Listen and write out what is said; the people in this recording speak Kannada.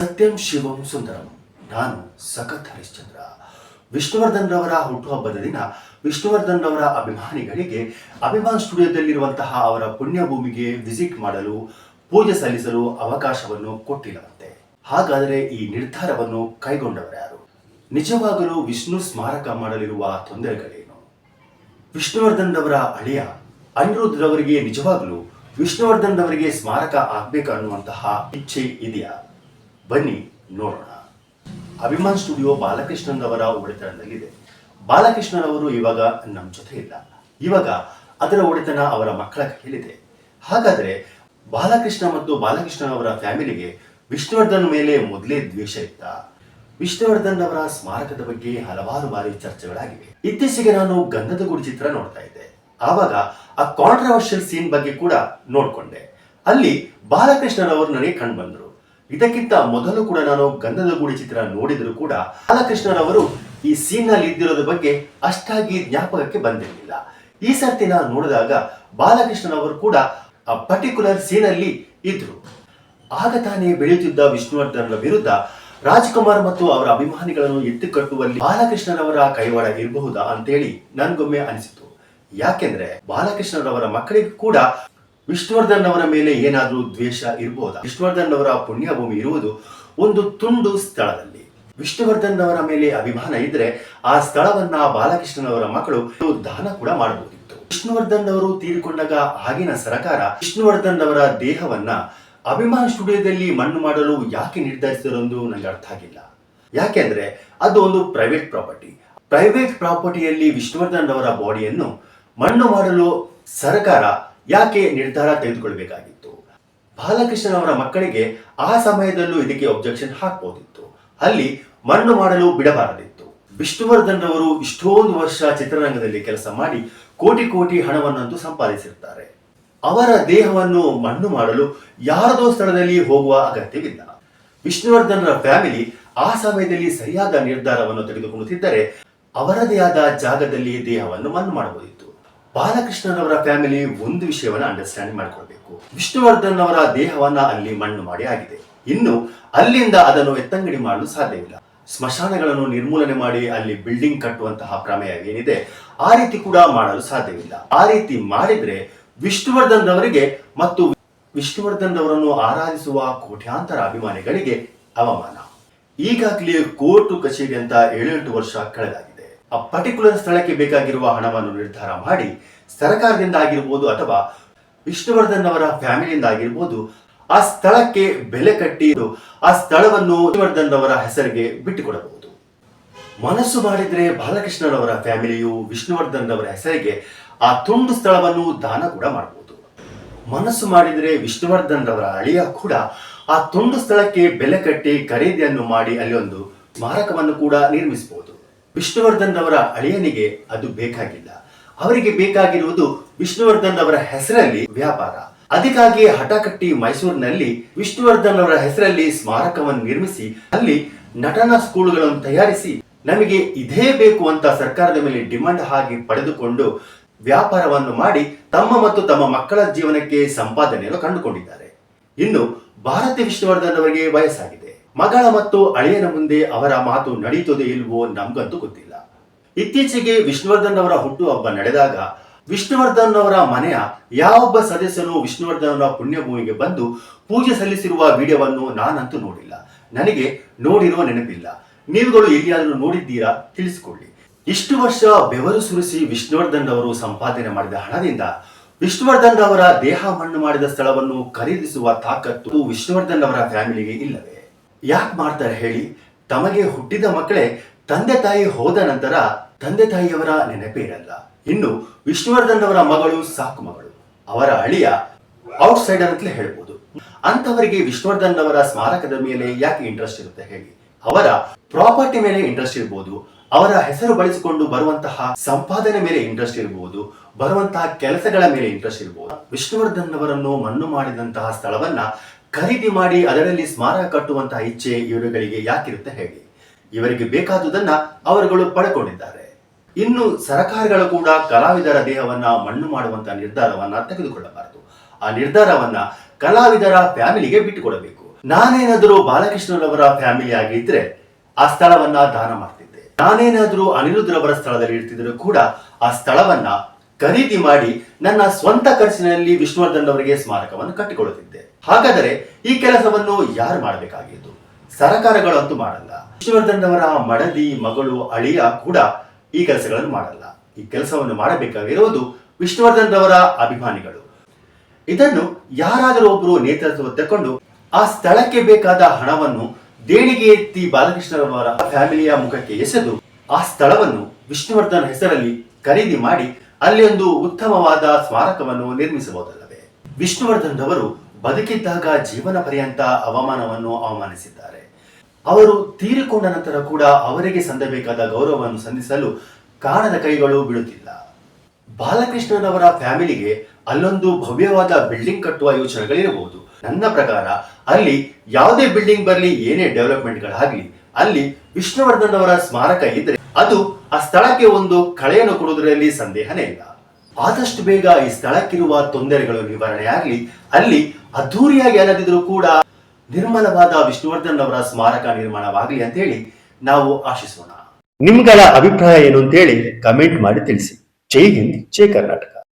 ಸತ್ಯಂ ಶಿವಂ ಸುಂದರಂ. ನಾನು ಸಖತ್ ಹರಿಶ್ಚಂದ್ರ. ವಿಷ್ಣುವರ್ಧನ್ ರವರ ಹುಟ್ಟುಹಬ್ಬದ ದಿನ ವಿಷ್ಣುವರ್ಧನ್ ರವರ ಅಭಿಮಾನಿಗಳಿಗೆ ಅಭಿಮಾನ್ ಸ್ಟುಡಿಯೋದಲ್ಲಿರುವಂತಹ ಅವರ ಪುಣ್ಯಭೂಮಿಗೆ ವಿಸಿಟ್ ಮಾಡಲು, ಪೂಜೆ ಸಲ್ಲಿಸಲು ಅವಕಾಶವನ್ನು ಕೊಟ್ಟಿಲ್ಲವಂತೆ. ಹಾಗಾದರೆ ಈ ನಿರ್ಧಾರವನ್ನು ಕೈಗೊಂಡವರ್ಯಾರು ನಿಜವಾಗಲೂ ವಿಷ್ಣು ಸ್ಮಾರಕ ಮಾಡಲಿರುವ ತೊಂದರೆಗಳೇನು? ವಿಷ್ಣುವರ್ಧನ್ ರವರ ಅಳಿಯ ಅನಿರುದ್ಧ ರವರಿಗೆ ನಿಜವಾಗಲೂ ವಿಷ್ಣುವರ್ಧನ್ ರವರಿಗೆ ಸ್ಮಾರಕ ಆಗ್ಬೇಕು ಅನ್ನುವಂತಹ ಇಚ್ಛೆ ಇದೆಯಾ? ಬನ್ನಿ, ನೋಡೋಣ. ಅಭಿಮಾನ್ ಸ್ಟುಡಿಯೋ ಬಾಲಕೃಷ್ಣನ್ ಅವರ ಒಡೆತನದಲ್ಲಿದೆ. ಬಾಲಕೃಷ್ಣನ್ ಅವರು ಇವಾಗ ನಮ್ಮ ಜೊತೆ ಇಲ್ಲ. ಇವಾಗ ಅದರ ಒಡೆತನ ಅವರ ಮಕ್ಕಳ ಕೈಯಲ್ಲಿದೆ. ಹಾಗಾದ್ರೆ ಬಾಲಕೃಷ್ಣ ಮತ್ತು ಬಾಲಕೃಷ್ಣನ್ ಅವರ ಫ್ಯಾಮಿಲಿಗೆ ವಿಷ್ಣುವರ್ಧನ್ ಮೇಲೆ ಮೊದಲೇ ದ್ವೇಷ ಇತ್ತ? ವಿಷ್ಣುವರ್ಧನ್ ಅವರ ಸ್ಮಾರಕದ ಬಗ್ಗೆ ಹಲವಾರು ಬಾರಿ ಚರ್ಚೆಗಳಾಗಿವೆ. ಇತ್ತೀಚೆಗೆ ನಾನು ಗಂಧದ ಗುಡಿ ಚಿತ್ರ ನೋಡ್ತಾ ಇದ್ದೆ. ಆವಾಗ ಆ ಕಾಂಟ್ರವರ್ಷಿಯಲ್ ಸೀನ್ ಬಗ್ಗೆ ಕೂಡ ನೋಡ್ಕೊಂಡೆ. ಅಲ್ಲಿ ಬಾಲಕೃಷ್ಣನವರು ನನಗೆ ಕಂಡು ಬಂದರು. ಇದಕ್ಕಿಂತ ಮೊದಲು ಕೂಡ ನಾನು ಗಂಧದ ಗುಡಿ ಚಿತ್ರ ನೋಡಿದರೂ ಕೂಡ ಬಾಲಕೃಷ್ಣರವರು ಈ ಸೀನ್ನಲ್ಲಿ ಇದ್ದಿರೋದ್ರ ಬಗ್ಗೆ ಅಷ್ಟಾಗಿ ಜ್ಞಾಪಕಕ್ಕೆ ಬಂದಿರಲಿಲ್ಲ. ಈ ಸರ್ತಿ ನಾನು ನೋಡಿದಾಗ ಬಾಲಕೃಷ್ಣನವರು ಕೂಡ ಆ ಪರ್ಟಿಕ್ಯುಲರ್ ಸೀನ್ ಅಲ್ಲಿ ಇದ್ರು. ಆಗ ತಾನೇ ಬೆಳೆಯುತ್ತಿದ್ದ ವಿಷ್ಣುವರ್ಧನರ ವಿರುದ್ಧ ರಾಜ್ಕುಮಾರ್ ಮತ್ತು ಅವರ ಅಭಿಮಾನಿಗಳನ್ನು ಎತ್ತಿ ಕಟ್ಟುವಲ್ಲಿ ಬಾಲಕೃಷ್ಣರವರ ಕೈವಾಡ ಇರಬಹುದಾ ಅಂತೇಳಿ ನನ್ಗೊಮ್ಮೆ ಅನಿಸಿತು. ಯಾಕೆಂದ್ರೆ ಬಾಲಕೃಷ್ಣರವರ ಮಕ್ಕಳಿಗೂ ಕೂಡ ವಿಷ್ಣುವರ್ಧನ್ ಅವರ ಮೇಲೆ ಏನಾದರೂ ದ್ವೇಷ ಇರಬಹುದಾ ವಿಷ್ಣುವರ್ಧನ್ ಅವರ ಪುಣ್ಯಭೂಮಿ ಇರುವುದು ಒಂದು ತುಂಡು ಸ್ಥಳದಲ್ಲಿ. ವಿಷ್ಣುವರ್ಧನ್ ಅವರ ಮೇಲೆ ಅಭಿಮಾನ ಇದ್ರೆ ಆ ಸ್ಥಳವನ್ನ ಬಾಲಕೃಷ್ಣನವರ ಮಕ್ಕಳು ದಾನ ಕೂಡ ಮಾಡಬಹುದಿತ್ತು. ವಿಷ್ಣುವರ್ಧನ್ ಅವರು ತೀರಿಕೊಂಡಾಗ ಆಗಿನ ಸರಕಾರ ವಿಷ್ಣುವರ್ಧನ್ ಅವರ ದೇಹವನ್ನ ಅಭಿಮಾನ್ ಸ್ಟುಡಿಯೋದಲ್ಲಿ ಮಣ್ಣು ಮಾಡಲು ಯಾಕೆ ನಿರ್ಧರಿಸಿದರೆಂದು ನನಗೆ ಅರ್ಥ ಆಗಿಲ್ಲ. ಯಾಕೆಂದ್ರೆ ಅದು ಒಂದು ಪ್ರೈವೇಟ್ ಪ್ರಾಪರ್ಟಿ. ಪ್ರೈವೇಟ್ ಪ್ರಾಪರ್ಟಿಯಲ್ಲಿ ವಿಷ್ಣುವರ್ಧನ್ ಅವರ ಬಾಡಿಯನ್ನು ಮಣ್ಣು ಮಾಡಲು ಸರ್ಕಾರ ಯಾಕೆ ನಿರ್ಧಾರ ತೆಗೆದುಕೊಳ್ಬೇಕಾಗಿತ್ತು? ಬಾಲಕೃಷ್ಣನ್ ಅವರ ಮಕ್ಕಳಿಗೆ ಆ ಸಮಯದಲ್ಲೂ ಇದಕ್ಕೆ ಒಬ್ಜೆಕ್ಷನ್ ಹಾಕಬಹುದಿತ್ತು ಅಲ್ಲಿ ಮಣ್ಣು ಮಾಡಲು ಬಿಡಬಾರದಿತ್ತು. ವಿಷ್ಣುವರ್ಧನ್ ಅವರು ಇಷ್ಟೊಂದು ವರ್ಷ ಚಿತ್ರರಂಗದಲ್ಲಿ ಕೆಲಸ ಮಾಡಿ ಕೋಟಿ ಕೋಟಿ ಹಣವನ್ನಂತೂ ಸಂಪಾದಿಸಿರುತ್ತಾರೆ ಅವರ ದೇಹವನ್ನು ಮಣ್ಣು ಮಾಡಲು ಯಾರದೋ ಸ್ಥಳದಲ್ಲಿ ಹೋಗುವ ಅಗತ್ಯವಿಲ್ಲ. ವಿಷ್ಣುವರ್ಧನ್ರ ಫ್ಯಾಮಿಲಿ ಆ ಸಮಯದಲ್ಲಿ ಸರಿಯಾದ ನಿರ್ಧಾರವನ್ನು ತೆಗೆದುಕೊಳ್ಳುತ್ತಿದ್ದರೆ ಅವರದೇ ಆದ ಜಾಗದಲ್ಲಿ ದೇಹವನ್ನು ಮಣ್ಣು ಮಾಡಬಹುದಿತ್ತು ಬಾಲಕೃಷ್ಣನವರ ಫ್ಯಾಮಿಲಿ ಒಂದು ವಿಷಯವನ್ನ ಅಂಡರ್ಸ್ಟ್ಯಾಂಡ್ ಮಾಡಿಕೊಳ್ಬೇಕು. ವಿಷ್ಣುವರ್ಧನ್ ಅವರ ದೇಹವನ್ನ ಅಲ್ಲಿ ಮಣ್ಣು ಮಾಡಿ ಆಗಿದೆ. ಇನ್ನು ಅಲ್ಲಿಂದ ಅದನ್ನು ಎತ್ತಂಗಡಿ ಮಾಡಲು ಸಾಧ್ಯವಿಲ್ಲ. ಸ್ಮಶಾನಗಳನ್ನು ನಿರ್ಮೂಲನೆ ಮಾಡಿ ಅಲ್ಲಿ ಬಿಲ್ಡಿಂಗ್ ಕಟ್ಟುವಂತಹ ಪ್ರಮೇಯ ಏನಿದೆ, ಆ ರೀತಿ ಕೂಡ ಮಾಡಲು ಸಾಧ್ಯವಿಲ್ಲ. ಆ ರೀತಿ ಮಾಡಿದ್ರೆ ವಿಷ್ಣುವರ್ಧನ್ ಅವರಿಗೆ ಮತ್ತು ವಿಷ್ಣುವರ್ಧನ್ ಅವರನ್ನು ಆರಾಧಿಸುವ ಕೋಟ್ಯಾಂತರ ಅಭಿಮಾನಿಗಳಿಗೆ ಅವಮಾನ. ಈಗಾಗಲೇ ಕೋರ್ಟು ಕಚೇರಿ ಅಂತ ಏಳೆಂಟು ವರ್ಷ ಕಳೆದಾಗಿದೆ. ಆ ಪರ್ಟಿಕ್ಯುಲರ್ ಸ್ಥಳಕ್ಕೆ ಬೇಕಾಗಿರುವ ಹಣವನ್ನು ನಿರ್ಧಾರ ಮಾಡಿ ಸರ್ಕಾರದಿಂದ ಆಗಿರ್ಬೋದು ಅಥವಾ ವಿಷ್ಣುವರ್ಧನ್ ಅವರ ಫ್ಯಾಮಿಲಿಯಿಂದ ಆಗಿರ್ಬೋದು ಆ ಸ್ಥಳಕ್ಕೆ ಬೆಲೆ ಕಟ್ಟಿ ಆ ಸ್ಥಳವನ್ನು ವಿಷ್ಣುವರ್ಧನ್ ಅವರ ಹೆಸರಿಗೆ ಬಿಟ್ಟುಕೊಡಬಹುದು. ಮನಸ್ಸು ಮಾಡಿದ್ರೆ ಬಾಲಕೃಷ್ಣರವರ ಫ್ಯಾಮಿಲಿಯು ವಿಷ್ಣುವರ್ಧನ್ ಅವರ ಹೆಸರಿಗೆ ಆ ತುಂಡು ಸ್ಥಳವನ್ನು ದಾನ ಕೂಡ ಮಾಡಬಹುದು. ಮನಸ್ಸು ಮಾಡಿದ್ರೆ ವಿಷ್ಣುವರ್ಧನ್ ಅವರ ಅಳಿಯ ಕೂಡ ಆ ತುಂಡು ಸ್ಥಳಕ್ಕೆ ಬೆಲೆ ಕಟ್ಟಿ ಖರೀದಿಯನ್ನು ಮಾಡಿ ಅಲ್ಲಿ ಒಂದು ಸ್ಮಾರಕವನ್ನು ಕೂಡ ನಿರ್ಮಿಸಬಹುದು. ವಿಷ್ಣುವರ್ಧನ್ ಅವರ ಅಳಿಯನಿಗೆ ಅದು ಬೇಕಾಗಿಲ್ಲ. ಅವರಿಗೆ ಬೇಕಾಗಿರುವುದು ವಿಷ್ಣುವರ್ಧನ್ ಅವರ ಹೆಸರಲ್ಲಿ ವ್ಯಾಪಾರ. ಅದಕ್ಕಾಗಿ ಹಠಕಟ್ಟಿ ಮೈಸೂರಿನಲ್ಲಿ ವಿಷ್ಣುವರ್ಧನ್ ಅವರ ಹೆಸರಲ್ಲಿ ಸ್ಮಾರಕವನ್ನು ನಿರ್ಮಿಸಿ, ಅಲ್ಲಿ ನಟನಾ ಸ್ಕೂಲ್ಗಳನ್ನು ತಯಾರಿಸಿ, ನಮಗೆ ಇದೇ ಬೇಕು ಅಂತ ಸರ್ಕಾರದ ಮೇಲೆ ಡಿಮಾಂಡ್ ಆಗಿ ಪಡೆದುಕೊಂಡು ವ್ಯಾಪಾರವನ್ನು ಮಾಡಿ ತಮ್ಮ ಮತ್ತು ತಮ್ಮ ಮಕ್ಕಳ ಜೀವನಕ್ಕೆ ಸಂಪಾದನೆಯನ್ನು ಕಂಡುಕೊಂಡಿದ್ದಾರೆ. ಇನ್ನು ಭಾರತಿ ವಿಷ್ಣುವರ್ಧನ್ ಅವರಿಗೆ ವಯಸ್ಸಾಗಿದೆ. ಮಗಳ ಮತ್ತು ಅಳಿಯನ ಮುಂದೆ ಅವರ ಮಾತು ನಡೀತದೆ ಇಲ್ವೋ ನಮ್ಗಂತೂ ಗೊತ್ತಿಲ್ಲ. ಇತ್ತೀಚೆಗೆ ವಿಷ್ಣುವರ್ಧನ್ ಅವರ ಹುಟ್ಟುಹಬ್ಬ ನಡೆದಾಗ ವಿಷ್ಣುವರ್ಧನ್ ಅವರ ಮನೆಯ ಯಾವೊಬ್ಬ ಸದಸ್ಯನು ವಿಷ್ಣುವರ್ಧನ್ ಅವರ ಪುಣ್ಯಭೂಮಿಗೆ ಬಂದು ಪೂಜೆ ಸಲ್ಲಿಸಿರುವ ವಿಡಿಯೋವನ್ನು ನಾನಂತೂ ನೋಡಿಲ್ಲ. ನನಗೆ ನೋಡಿರುವ ನೆನಪಿಲ್ಲ. ನೀವುಗಳು ಎಲ್ಲಿಯಾದರೂ ನೋಡಿದ್ದೀರಾ ತಿಳಿಸಿಕೊಳ್ಳಿ ಇಷ್ಟು ವರ್ಷ ಬೆವರು ಸುರಿಸಿ ವಿಷ್ಣುವರ್ಧನ್ ಅವರು ಸಂಪಾದನೆ ಮಾಡಿದ ಹಣದಿಂದ ವಿಷ್ಣುವರ್ಧನ್ ಅವರ ದೇಹ ಮಣ್ಣು ಮಾಡಿದ ಸ್ಥಳವನ್ನು ಖರೀದಿಸುವ ತಾಕತ್ತು ವಿಷ್ಣುವರ್ಧನ್ ಅವರ ಫ್ಯಾಮಿಲಿಗೆ ಇಲ್ಲವೇ? ಯಾಕೆ ಮಾಡ್ತಾರೆ ಹೇಳಿ? ತಮಗೆ ಹುಟ್ಟಿದ ಮಕ್ಕಳೇ ತಂದೆ ತಾಯಿ ಹೋದ ನಂತರ ತಂದೆ ತಾಯಿಯವರ ನೆನಪೇ ಇರಲ್ಲ. ಇನ್ನು ವಿಷ್ಣುವರ್ಧನ್ ಅವರ ಮಗಳು ಸಾಕು ಮಗಳು. ಅವರ ಅಳಿಯ ಔಟ್ಸೈಡರ್ ಅಂತಲೇ ಹೇಳ್ಬೋದು. ಅಂತವರಿಗೆ ವಿಷ್ಣುವರ್ಧನ್ ಅವರ ಸ್ಮಾರಕದ ಮೇಲೆ ಯಾಕೆ ಇಂಟ್ರೆಸ್ಟ್ ಇರುತ್ತೆ ಹೇಳಿ? ಅವರ ಪ್ರಾಪರ್ಟಿ ಮೇಲೆ ಇಂಟ್ರೆಸ್ಟ್ ಇರ್ಬೋದು. ಅವರ ಹೆಸರು ಬಳಸಿಕೊಂಡು ಬರುವಂತಹ ಸಂಪಾದನೆ ಮೇಲೆ ಇಂಟ್ರೆಸ್ಟ್ ಇರಬಹುದು ಬರುವಂತಹ ಕೆಲಸಗಳ ಮೇಲೆ ಇಂಟ್ರೆಸ್ಟ್ ಇರಬಹುದು ವಿಷ್ಣುವರ್ಧನ್ ಅವರನ್ನು ಮಣ್ಣು ಮಾಡಿದಂತಹ ಸ್ಥಳವನ್ನ ಖರೀದಿ ಮಾಡಿ ಅದರಲ್ಲಿ ಸ್ಮಾರಕ ಕಟ್ಟುವಂತಹ ಇಚ್ಛೆ ಇವರುಗಳಿಗೆ ಯಾಕಿರುತ್ತೆ ಹೇಳಿ ಇವರಿಗೆ ಬೇಕಾದುದನ್ನ ಅವರುಗಳು ಪಡ್ಕೊಂಡಿದ್ದಾರೆ. ಇನ್ನು ಸರಕಾರಗಳು ಕೂಡ ಕಲಾವಿದರ ದೇಹವನ್ನ ಮಣ್ಣು ಮಾಡುವಂತಹ ನಿರ್ಧಾರವನ್ನ ತೆಗೆದುಕೊಳ್ಳಬಾರದು. ಆ ನಿರ್ಧಾರವನ್ನ ಕಲಾವಿದರ ಫ್ಯಾಮಿಲಿಗೆ ಬಿಟ್ಟುಕೊಡಬೇಕು. ನಾನೇನಾದರೂ ಬಾಲಕೃಷ್ಣರವರ ಫ್ಯಾಮಿಲಿ ಆಗಿದ್ರೆ ಆ ಸ್ಥಳವನ್ನ ದಾನ ಮಾಡ್ತಿದ್ದೆ. ನಾನೇನಾದರೂ ಅನಿರುದ್ಧರವರ ಸ್ಥಳದಲ್ಲಿ ಇರ್ತಿದ್ರು ಕೂಡ ಆ ಸ್ಥಳವನ್ನ ಖರೀದಿ ಮಾಡಿ ನನ್ನ ಸ್ವಂತ ಖರ್ಚಿನಲ್ಲಿ ವಿಷ್ಣುವರ್ಧನ್ ಅವರಿಗೆ ಸ್ಮಾರಕವನ್ನು ಕಟ್ಟಿಕೊಳ್ಳುತ್ತಿದ್ದೆ. ಹಾಗಾದರೆ ಈ ಕೆಲಸವನ್ನು ಯಾರು ಮಾಡಬೇಕಾಗಿತ್ತು ಸರಕಾರಗಳು ಅಂತೂ ಮಾಡಲ್ಲ. ವಿಷ್ಣುವರ್ಧನ್ ಅವರ ಮಡದಿ ಮಗಳು ಅಳಿಯ ಕೂಡ ಈ ಕೆಲಸಗಳನ್ನು ಮಾಡಲ್ಲ. ಈ ಕೆಲಸವನ್ನು ಮಾಡಬೇಕಾಗಿರುವುದು ವಿಷ್ಣುವರ್ಧನ್ ಅವರ ಅಭಿಮಾನಿಗಳು. ಇದನ್ನು ಯಾರಾದರೂ ಒಬ್ಬರು ನೇತೃತ್ವ ತಕ್ಕೊಂಡು ಆ ಸ್ಥಳಕ್ಕೆ ಬೇಕಾದ ಹಣವನ್ನು ದೇಣಿಗೆ ಎತ್ತಿ ಬಾಲಕೃಷ್ಣರವರ ಫ್ಯಾಮಿಲಿಯ ಮುಖಕ್ಕೆ ಎಸೆದು ಆ ಸ್ಥಳವನ್ನು ವಿಷ್ಣುವರ್ಧನ್ ಹೆಸರಲ್ಲಿ ಖರೀದಿ ಮಾಡಿ ಅಲ್ಲಿ ಒಂದು ಉತ್ತಮವಾದ ಸ್ಮಾರಕವನ್ನು ನಿರ್ಮಿಸಬಹುದಲ್ಲವೇ? ವಿಷ್ಣುವರ್ಧನ್ ರವರು ಬದುಕಿದ್ದಾಗ ಜೀವನ ಪರ್ಯಂತ ಅವಮಾನವನ್ನು ಅವಮಾನಿಸಿದ್ದಾರೆ. ಅವರು ತೀರಿಕೊಂಡ ನಂತರ ಕೂಡ ಅವರಿಗೆ ಸಂದಬೇಕಾದ ಗೌರವವನ್ನು ಸಂಧಿಸಲು ಕಾಣದ ಕೈಗಳು ಬಿಡುತ್ತಿಲ್ಲ ಬಾಲಕೃಷ್ಣನವರ ಫ್ಯಾಮಿಲಿಗೆ ಅಲ್ಲೊಂದು ಭವ್ಯವಾದ ಬಿಲ್ಡಿಂಗ್ ಕಟ್ಟುವ ಯೋಚನೆಗಳಿರಬಹುದು. ನನ್ನ ಪ್ರಕಾರ ಅಲ್ಲಿ ಯಾವುದೇ ಬಿಲ್ಡಿಂಗ್ ಬರಲಿ, ಏನೇ ಡೆವಲಪ್ಮೆಂಟ್ಗಳಾಗಲಿ ಅಲ್ಲಿ ವಿಷ್ಣುವರ್ಧನ್ ಅವರ ಸ್ಮಾರಕ ಇದ್ರೆ ಅದು ಆ ಸ್ಥಳಕ್ಕೆ ಒಂದು ಕಳೆಯನ್ನು ಕೊಡುವುದರಲ್ಲಿ ಸಂದೇಹನೇ ಇಲ್ಲ. ಆದಷ್ಟು ಬೇಗ ಈ ಸ್ಥಳಕ್ಕಿರುವ ತೊಂದರೆಗಳು ನಿವಾರಣೆಯಾಗಲಿ, ಅಲ್ಲಿ ಅದ್ಧೂರಿಯಾಗಿ ಅಲ್ಲದಿದ್ರು ಕೂಡ ನಿರ್ಮಲವಾದ ವಿಷ್ಣುವರ್ಧನ್ ಅವರ ಸ್ಮಾರಕ ನಿರ್ಮಾಣವಾಗಲಿ ಅಂತ ಹೇಳಿ ನಾವು ಆಶಿಸೋಣ. ನಿಮ್ಗಳ ಅಭಿಪ್ರಾಯ ಏನು ಅಂತೇಳಿ ಕಮೆಂಟ್ ಮಾಡಿ ತಿಳಿಸಿ. ಜೈ ಹಿಂದ್, ಜೈ ಕರ್ನಾಟಕ.